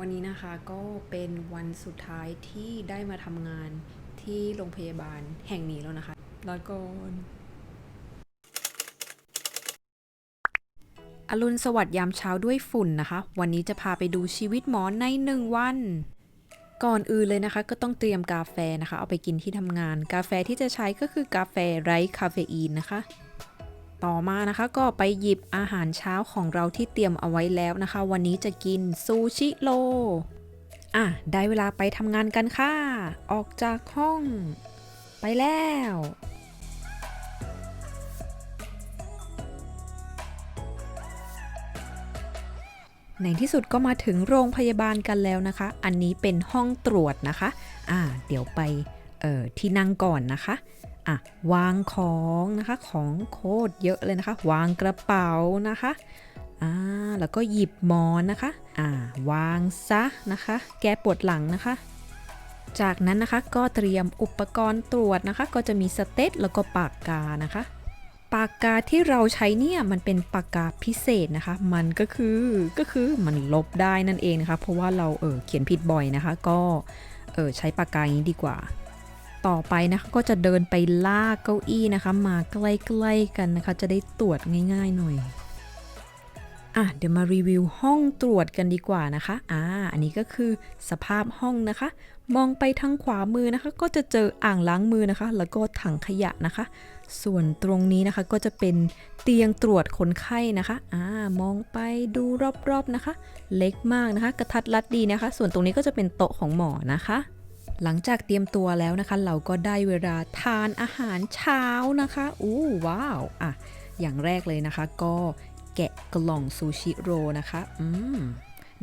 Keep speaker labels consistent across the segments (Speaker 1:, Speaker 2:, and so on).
Speaker 1: วันนี้นะคะก็เป็นวันสุดท้ายที่ได้มาทำงานที่โรงพยาบาลแห่งนี้แล้วนะคะรอก่อนอรุณสวัสดิ์ยามเช้าด้วยฝุ่นนะคะ วันนี้จะพาไปดูชีวิตหมอในหนึ่งวัน ก่อนอื่นเลยนะคะ ก็ต้องเตรียมกาแฟนะคะ เอาไปกินที่ทำงาน กาแฟที่จะใช้ก็คือกาแฟไร้คาเฟอีนนะคะ ต่อมานะคะ ก็ไปหยิบอาหารเช้าของเราที่เตรียมเอาไว้แล้วนะคะ วันนี้จะกินซูชิโรอะ ได้เวลาไปทำงานกันค่ะ ออกจากห้อง ไปแล้วในที่สุดก็มาถึงโรงพยาบาลกันแล้วนะคะ อันนี้เป็นห้องตรวจนะคะ อ่า เดี๋ยวไป เอ่อ ที่นั่งก่อนนะคะ อะวางของนะคะของโคตรเยอะเลยนะคะ วางกระเป๋านะคะอ่าแล้วก็หยิบหมอนนะคะอ่าวางซะนะคะ แกปวดหลังนะคะ จากนั้นนะคะก็เตรียมอุปกรณ์ตรวจนะคะ ก็จะมีสเตตแล้วก็ปากกานะคะ ปากกาที่เราใช้เนี่ยมันเป็นปากกาพิเศษนะคะ มันก็คือก็คือมันลบได้นั่นเองนะคะ เพราะว่าเราเออเขียนผิดบ่อยนะคะ ก็เออใช้ปากกาอย่างนี้ดีกว่า ต่อไปนะคะก็จะเดินไปลากเก้าอี้นะคะ มาใกล้ๆกันนะคะ จะได้ตรวจง่าย ๆ หน่อยอะเดี๋ยวมารีวิวห้องตรวจกันดีกว่านะคะอ่าอันนี้ก็คือสภาพห้องนะคะ มองไปทางขวามือนะคะ ก็จะเจออ่างล้างมือนะคะ แล้วก็ถังขยะนะคะ ส่วนตรงนี้นะคะก็จะเป็นเตียงตรวจคนไข้นะคะอ่ามองไปดูรอบๆนะคะ เล็กมากนะคะ กระทัดรัดดีนะคะ ส่วนตรงนี้ก็จะเป็นโต๊ะของหมอนะคะ หลังจากเตรียมตัวแล้วนะคะ เราก็ได้เวลาทานอาหารเช้านะคะอู้ว้าวอะอย่างแรกเลยนะคะ ก็แกะกล่องซูชิโรนะคะอืม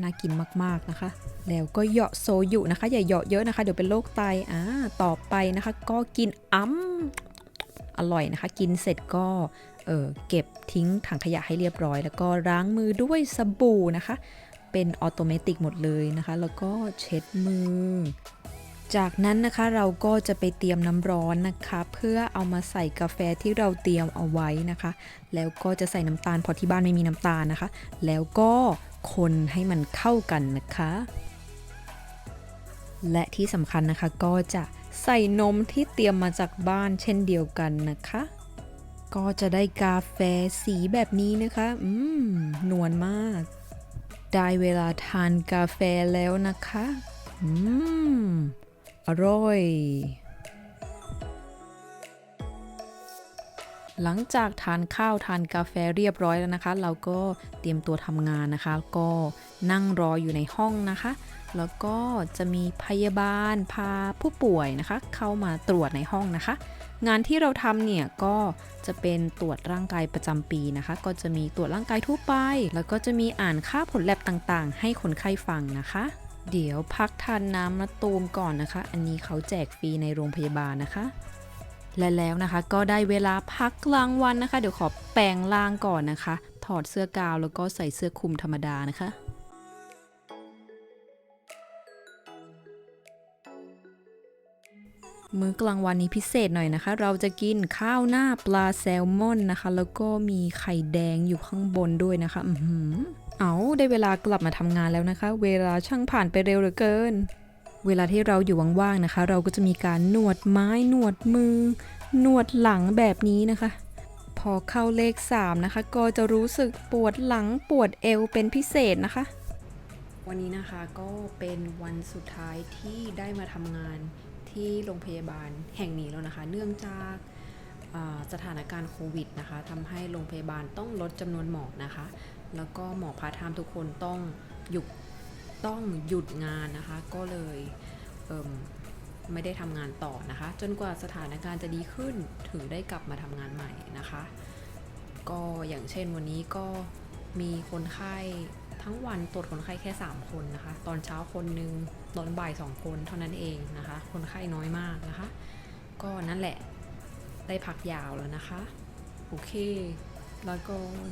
Speaker 1: น่ากินมาก ๆ นะคะ แล้วก็เหยาะโซยุนะคะ อย่าเหยาะเยอะนะคะ เดี๋ยวเป็นโรคไตอ่าต่อไปนะคะ ก็กินอ้ำอร่อยนะคะ กินเสร็จก็เออเก็บทิ้งถังขยะให้เรียบร้อย แล้วก็ล้างมือด้วยสบู่นะคะ เป็นออโตเมติกหมดเลยนะคะ แล้วก็เช็ดมือ จากนั้นนะคะเราก็จะไปเตรียมน้ำร้อนนะคะ เพื่อเอามาใส่กาแฟที่เราเตรียมเอาไว้นะคะ แล้วก็จะใส่น้ำตาลเพราะที่บ้านไม่มีน้ำตาลนะคะ แล้วก็คนให้มันเข้ากันนะคะ และที่สำคัญนะคะก็จะใส่นมที่เตรียมมาจากบ้านเช่นเดียวกันนะคะ ก็จะได้กาแฟสีแบบนี้นะคะ อืมนวลมาก ได้เวลาทานกาแฟแล้วนะคะ อืม ร่อย หลังจากทานข้าวทานกาแฟเรียบร้อยแล้วนะคะ เราก็เตรียมตัวทำงานนะคะ ก็นั่งรออยู่ในห้องนะคะ แล้วก็จะมีพยาบาลพาผู้ป่วยนะคะ เข้ามาตรวจในห้องนะคะงานที่เราทำเนี่ยก็จะเป็นตรวจร่างกายประจำปีนะคะ ก็จะมีตรวจร่างกายทั่วไป แล้วก็จะมีอ่านค่าผลแลบต่างๆ ให้คนไข้ฟังนะคะ เดี๋ยวพักทานน้ำมะตูมก่อนนะคะ อันนี้เขาแจกฟรีในโรงพยาบาลนะคะ และแล้วนะคะก็ได้เวลาพักกลางวันนะคะ เดี๋ยวขอแปลงร่างก่อนนะคะ ถอดเสื้อกาวแล้วก็ใส่เสื้อคลุมธรรมดานะคะ มื้อกลางวันนี้พิเศษหน่อยนะคะ เราจะกินข้าวหน้าปลาแซลมอนนะคะ แล้วก็มีไข่แดงอยู่ข้างบนด้วยนะคะ อือหือเอาได้เวลากลับมาทำงานแล้วนะคะ เวลาช่างผ่านไปเร็วเหลือเกิน เวลาที่เราอยู่ว่างๆนะคะ เราก็จะมีการนวดไม้นวดมือ นวดหลังแบบนี้นะคะ พอเข้าเลข 3 นะคะ ก็จะรู้สึกปวดหลังปวดเอวเป็นพิเศษนะคะ วันนี้นะคะก็เป็นวันสุดท้ายที่ได้มาทำงาน ที่โรงพยาบาลแห่งนี้แล้วนะคะ เนื่องจากสถานการณ์โควิดนะคะทำให้โรงพยาบาลต้องลดจำนวนหมอนะคะ แล้วก็หมอพาร์ทไทม์ทุกคนต้องหยุดต้องหยุดงานนะคะ ก็เลยเไม่ได้ทำงานต่อนะคะ จนกว่าสถานการณ์จะดีขึ้นถึงได้กลับมาทำงานใหม่นะคะ ก็อย่างเช่นวันนี้ก็มีคนไข้ ทั้งวันตรวจคนไข้แค่ 3 คนนะคะ ตอนเช้าคนหนึ่งตอนบ่าย 2 คนเท่านั้นเองนะคะ คนไข้น้อยมากนะคะ ก็นั่นแหละได้พักยาวแล้วนะคะ โอเคลาก่อน